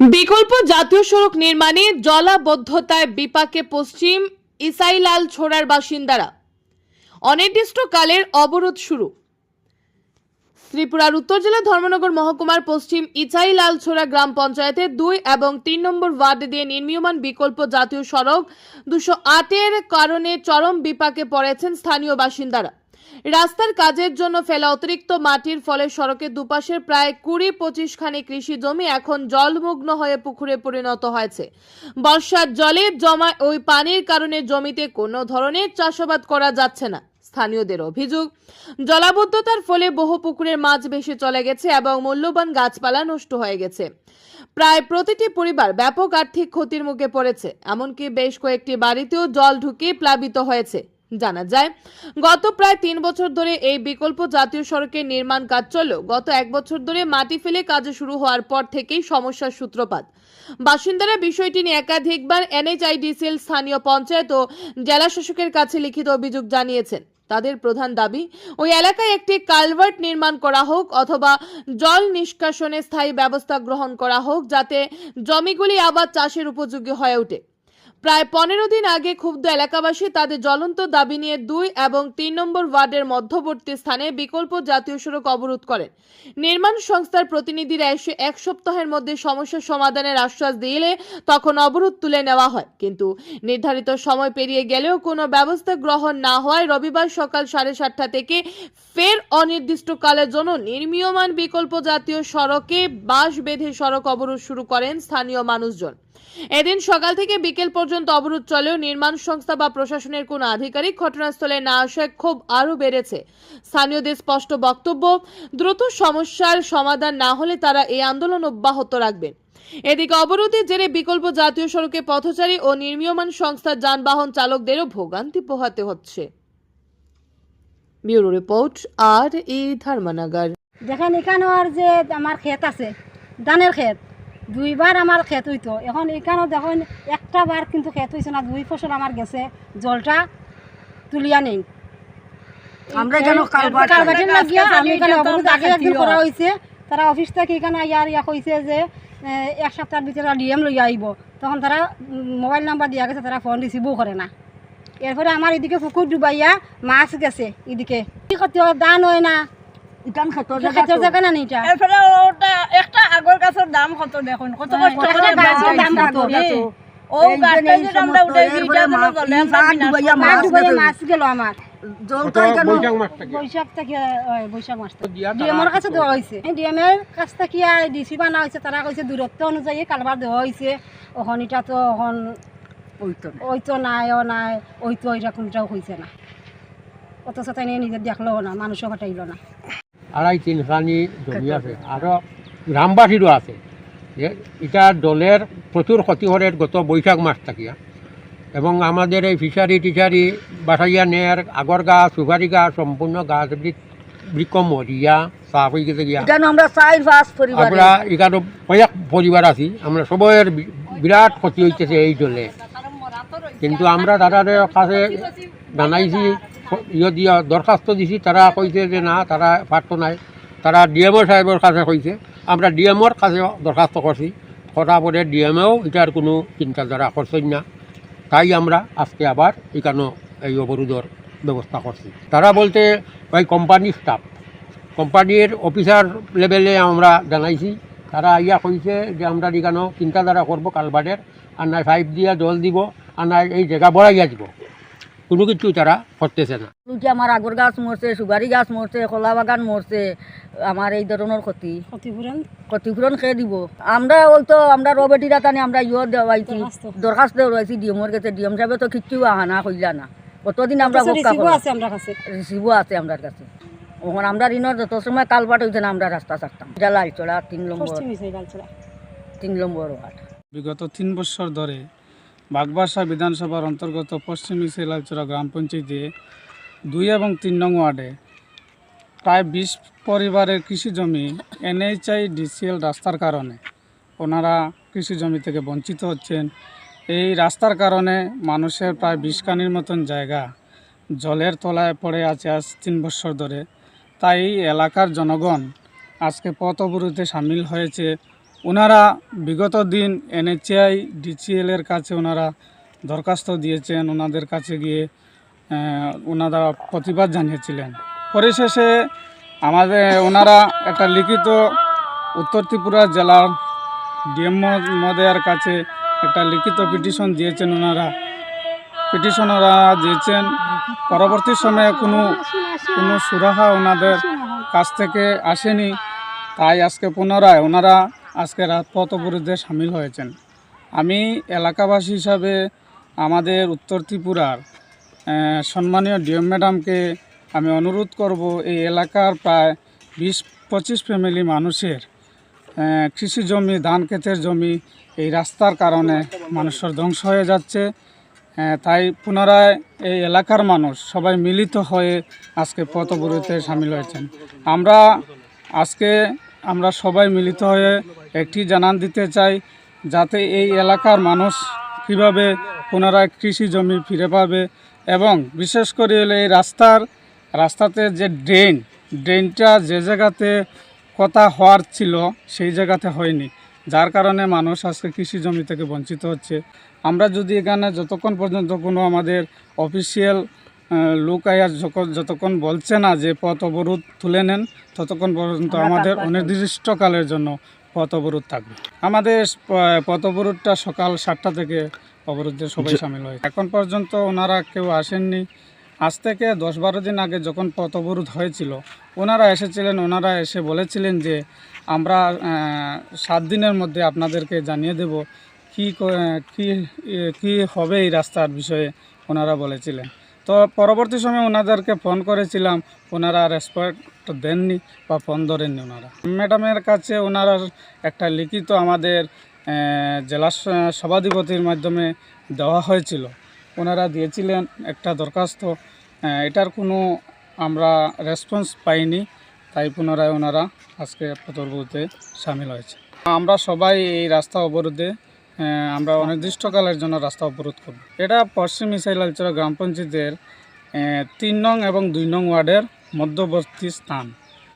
বিকল্প জাতীয় সড়ক নির্মাণে জলাবদ্ধতায় বিপাকে পশ্চিম ইসাইলাল ছোড়ার বাসিন্দারা। অনির্দিষ্টকালের অবরোধ শুরু। ত্রিপুরার উত্তর জেলা ধর্মনগর মহকুমার পশ্চিম ইচাইলাল ছোড়া গ্রাম পঞ্চায়েতে দুই এবং তিন নম্বর ওয়ার্ড দিয়ে নির্মীয়মান বিকল্প জাতীয় সড়ক দুশো আটের কারণে চরম বিপাকে পড়েছেন স্থানীয় বাসিন্দারা। রাস্তার কাজের জন্য ফেলা অতিরিক্ত মাটির ফলে সড়কের দুপাশের প্রায় কুড়ি পঁচিশ খানি কৃষি জমি এখন জলমগ্ন হয়ে পুকুরে পরিণত হয়েছে। বর্ষার জলে জমা ওই পানির কারণে জমিতে কোনো ধরনের চাষাবাদ করা যাচ্ছে না। স্থানীয়দের অভিযোগ, জলাবদ্ধতার ফলে বহু পুকুরের মাছ ভেসে চলে গেছে এবং মূল্যবান গাছপালা নষ্ট হয়ে গেছে। প্রায় প্রতিটি পরিবার ব্যাপক আর্থিক ক্ষতির মুখে পড়েছে, এমনকি বেশ কয়েকটি বাড়িতেও জল ঢুকে প্লাবিত হয়েছে। জানা যায়, গত প্রায় তিন বছর ধরে এই বিকল্প জাতীয় সড়কের নির্মাণ কাজ চললেও গত এক বছর ধরে মাটি ফেলে কাজ শুরু হওয়ার পর থেকেই সমস্যার সূত্রপাত। বাসিন্দারা বিষয়টি নিয়ে একাধিকবার এনএইচআইডিসিএল স্থানীয় পঞ্চায়েত ও জেলা শাসকের কাছে লিখিত অভিযোগ জানিয়েছেন। তাদের প্রধান দাবি, ওই এলাকায় একটি কালভার্ট নির্মাণ করা হোক অথবা জল নিষ্কাশনে স্থায়ী ব্যবস্থা গ্রহণ করা হোক যাতে জমিগুলি আবার চাষের উপযোগী হয়ে ওঠে। প্রায় পনেরো দিন আগে ক্ষুব্ধ এলাকাবাসী তাদের জ্বলন্ত দাবি নিয়ে দুই এবং তিন নম্বর ওয়ার্ডের মধ্যবর্তী স্থানে বিকল্প জাতীয় সড়ক অবরোধ করেন। নির্মাণ সংস্থার প্রতিনিধিরা এসে এক সপ্তাহের মধ্যে সমস্যা সমাধানের আশ্বাস দিলে তখন অবরোধ তুলে নেওয়া হয়। কিন্তু নির্ধারিত সময় পেরিয়ে গেলেও কোনো ব্যবস্থা গ্রহণ না হওয়ায় রবিবার সকাল সাড়ে সাতটা থেকে ফের অনির্দিষ্টকালের জন্য নির্মীয়মান বিকল্প জাতীয় সড়কে বাঁশ বেঁধে সড়ক অবরোধ শুরু করেন স্থানীয় মানুষজন। এদিন সকাল থেকে বিকেল পর্যন্ত অবরোধ চলেও নির্মাণ সংস্থা বা প্রশাসনের কোনো আধিকারিক ঘটনাস্থলে না আসায় ক্ষোভ আরও বেড়েছে। স্থানীয়দের স্পষ্ট বক্তব্য, দ্রুত সমস্যার সমাধান না হলে তারা এই আন্দোলন অব্যাহত রাখবেন। এদিকে অবরোধের জেরে বিকল্প জাতীয় সড়কে পথচারী ও নির্মীয়মান সংস্থার যানবাহন চালকদেরও ভোগান্তি পোহাতে হচ্ছে। রিপোর্ট, আর ই ধর্মনগর। দেখেন এখানেও আর যে আমার ক্ষেত আছে, ধানের ক্ষেত দুইবার আমার ক্ষেত হইতো। এখন এখানেও দেখেন একটা বার কিন্তু ক্ষেত হয়েছে না দুই ফসল আমার গেছে জলটা তুলিয়া নেই। আমরা এখানে কালভার্ট লাগিয়া আমি এখানে অবরোধ আগে একদিন করা হয়েছে তারা অফিস থেকে এখানে ইয়ার ইয়া কইছে যে এক সপ্তাহের ভিতরে ডিএম লইয়া আইব। তখন তারা মোবাইল নাম্বার দিয়া গেছে তারা ফোন রিসিভও করে না। এরপরে আমার এদিকে পুকুর ডুবাইয়া মাছ গেছে এদিকে। কি করতে দান হয় না। ইকান খেতর ক্ষেতের জায়গা না নিটা এরপরে ওটা একটা আগর গাছের দাম কত দেখুন? কত কষ্ট করে গাছের দাম কত? ও গাছটা যদি আমরা উঠাইছি এটা যেন জলে আমরা ডুবাইয়া মাছ গেল আমার কাছে কাছ তারা কইছে দূরত্ব অনুযায়ী কালবার দেওয়া হয়েছে ওখন এটা তো ওখন ওইতো ওই তো নাই। ও নাই ওই তো এরকমটাও হয়েছে না। অথচ তাই নিয়ে নিজে দেখল না মানুষও হটাইল না। আড়াই তিনখানি জমি আছে। আরও গ্রামবাসীরও আছে। এটা দলের প্রচুর ক্ষতি করে গত বৈশাখ মাস থাকিয়া। এবং আমাদের এই ফিশারি টিশারি বাসাইয়া নেয়ার আগর গাছ সুপারি গাছ সম্পূর্ণ গাছ বৃক্ষ- মরিয়া চাপ হয়ে গেছে গিয়া। আমরা চাই পাঁচ পরিবার আমরা এখানে কয়েক পরিবার আছি। আমরা সবের বিরাট ক্ষতি হইতেছে এই দলে। কিন্তু আমরা তাদের কাছে জানাইছি ইয়ে দিয়া দরখাস্ত দিছি, তারা কইছে যে না, তারা পারতো নাই। তারা ডিএমও সাহেবের কাছে কইছে, আমরা ডিএমওর কাছে দরখাস্ত করছি করার পরে ডিএমও এটার কোনো চিন্তাধারা করছেন না। তাই আমরা আজকে আবার এখানে এই অবরোধের ব্যবস্থা করছি তারা বলতে ওই কোম্পানির স্টাফ কোম্পানির অফিসার লেভেলে আমরা জানাইছি। তারা ইয়া কইছে যে আমরা এখানেও চিন্তাধারা করব কালবারের আর নাই পাইপ দিয়া, জল দিব আর নাই এই জায়গা বড়াইয়া দিব। কোনো কিছু তারা করতেছে না। লুটি আমার আগর গাছ মরছে সুপারি গাছ মরছে কলা বাগান মরছে আমার এই ধরনের ক্ষতি। ক্ষতিপূরণ ক্ষতিপূরণ খেয়ে দিব? আমরা ওই তো আমরা রবেটিরা টানে আমরা ইয়ে দেওয়াইছি দরখাস্ত। দেওয়াইছি ডিএমর কাছে। ডিএম সাহেবে তো কিচ্ছু আহা না কইলা না। কতদিন আমরা আছে আমরা কাছে। রিসিভও আছে আমার কাছে। ওখানে আমরা ঋণের যত সময় কালপাট হইছে না আমরা রাস্তা ছাড়তাম এটা লালচড়া তিন নম্বর তিন নম্বর ওয়ার্ড বিগত তিন বছর ধরে বাগবাসা বিধানসভার অন্তর্গত পশ্চিম ইসেলালচরা গ্রাম পঞ্চায়েতে দুই এবং তিন নং ওয়ার্ডে প্রায় বিশ পরিবারের কৃষি জমি এনএইচআই ডিসিএল রাস্তার কারণে ওনারা কৃষি জমি থেকে বঞ্চিত হচ্ছেন। এই রাস্তার কারণে মানুষের প্রায় বিশ কানির মতন জায়গা জলের তলায় পড়ে আছে আজ তিন বছর ধরে। তাই এলাকার জনগণ আজকে পথ অবরোধে সামিল হয়েছে ওনারা বিগত দিন এনএচআই ডিসিএলের কাছে ওনারা দরখাস্ত দিয়েছেন, ওনাদের কাছে গিয়ে ওনারা প্রতিবাদ জানিয়েছিলেন। পরিশেষে আমাদের, ওনারা একটা লিখিত উত্তর ত্রিপুরা জেলার ডিএম মহোদয়ার কাছে একটা লিখিত পিটিশন দিয়েছেন ওনারা। পিটিশন ওরা দিয়েছেন। পরবর্তী সময়ে কোনো কোনো সুরাহা ওনাদের কাছ থেকে আসেনি। তাই আজকে পুনরায় ওনারা আজকে রাজপথ অবরোধে সামিল হয়েছেন। আমি এলাকাবাসী হিসাবে আমাদের উত্তর ত্রিপুরার সম্মানীয় ডিএম ম্যাডামকে আমি অনুরোধ করব, এই এলাকার প্রায় বিশ, পঁচিশ ফ্যামিলি মানুষের কৃষি জমি, ধান ক্ষেতের জমি এই রাস্তার কারণে মানুষের ধ্বংস হয়ে যাচ্ছে। তাই পুনরায় এই এলাকার মানুষ সবাই মিলিত হয়ে আজকে পথ অবরোধে সামিল হয়েছেন। আমরা আজকে আমরা সবাই মিলিত হয়ে একটি জানান দিতে চাই যাতে এই এলাকার মানুষ কীভাবে পুনরায় কৃষি জমি ফিরে পাবে এবং বিশেষ করে হলো এই রাস্তার রাস্তাতে যে ড্রেন ড্রেনটা যে জায়গাতে কথা হওয়ার ছিল সেই জায়গাতে হয়নি। যার কারণে মানুষ আজকে কৃষি জমি থেকে বঞ্চিত হচ্ছে। আমরা যদি এখানে যতক্ষণ পর্যন্ত কোনো আমাদের অফিসিয়াল লোক আয়ার যতক্ষণ বলছে না যে পথ অবরোধ তুলে নেন ততক্ষণ পর্যন্ত আমাদের অনির্দিষ্টকালের জন্য পথ অবরোধ থাকবে। আমাদের পথ অবরোধটা সকাল সাতটা থেকে অবরোধে সবাই সামিল হয় এখন পর্যন্ত ওনারা কেউ আসেননি। আজ থেকে দশ বারো দিন আগে যখন পথ অবরোধ হয়েছিল ওনারা এসেছিলেন ওনারা এসে বলেছিলেন যে আমরা সাত দিনের মধ্যে আপনাদেরকে জানিয়ে দেব ক- কি কি হবে এই রাস্তার বিষয়ে ওনারা বলেছিলেন। তো পরবর্তী সময় ওনাদেরকে ফোন করেছিলাম, ওনারা রেসপেক্ট দেননি বা ফোন ধরেননি ওনারা। ম্যাডামের কাছে ওনারা একটা লিখিত আমাদের জেলা সভাধিপতির মাধ্যমে দেওয়া হয়েছিল। ওনারা দিয়েছিলেন একটা দরখাস্ত এটার কোনো আমরা রেসপন্স পাইনি, তাই পুনরায় ওনারা আজকে পতর্বতে সামিল হয়েছে। আমরা সবাই এই রাস্তা অবরোধে আমরা অনির্দিষ্টকালের জন্য রাস্তা অবরোধ করব। এটা পশ্চিম ইসাইলালচরা গ্রাম পঞ্চায়েতের তিন নং এবং দুই নং ওয়ার্ডের মধ্যবর্তী স্থান।